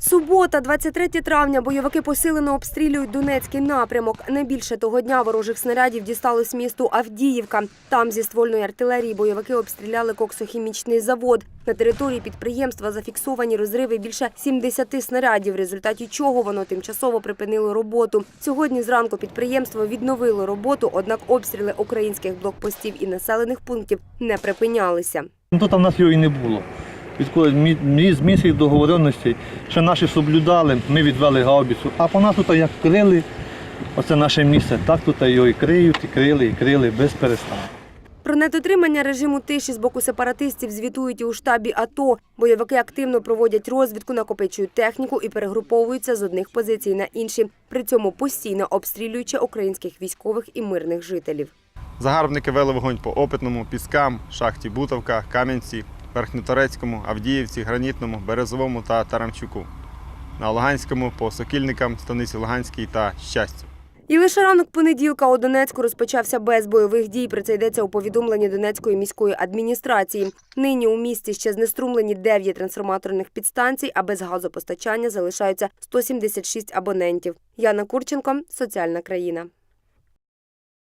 Субота, 23 травня. Бойовики посилено обстрілюють Донецький напрямок. Найбільше того дня ворожих снарядів дісталось місту Авдіївка. Там зі ствольної артилерії бойовики обстріляли коксохімічний завод. На території підприємства зафіксовані розриви більше 70 снарядів, в результаті чого воно тимчасово припинило роботу. Сьогодні зранку підприємство відновило роботу, однак обстріли українських блокпостів і населених пунктів не припинялися. Ну, то там нас його і не було. Відколи з місяць договоренностей, що наші соблюдали, ми відвели гаубицю. А по нас тут як крили, оце наше місце, так тут його і криють, і крили, і крили без перестанку. Про недотримання режиму тиші з боку сепаратистів звітують і у штабі АТО. Бойовики активно проводять розвідку, накопичують техніку і перегруповуються з одних позицій на інші, при цьому постійно обстрілюючи українських військових і мирних жителів. Загарбники вели вогонь по Опитному, Піскам, шахті Бутовка, Кам'янці, Верхньоторецькому, Авдіївці, Гранітному, Березовому та Тарамчуку. На Луганському по Сокільникам, Станиці Луганській та Щастю. І лише ранок понеділка у Донецьку розпочався без бойових дій. Про це йдеться у повідомленні Донецької міської адміністрації. Нині у місті ще знеструмлені 9 трансформаторних підстанцій, а без газопостачання залишаються 176 абонентів. Яна Курченко, соціальна країна.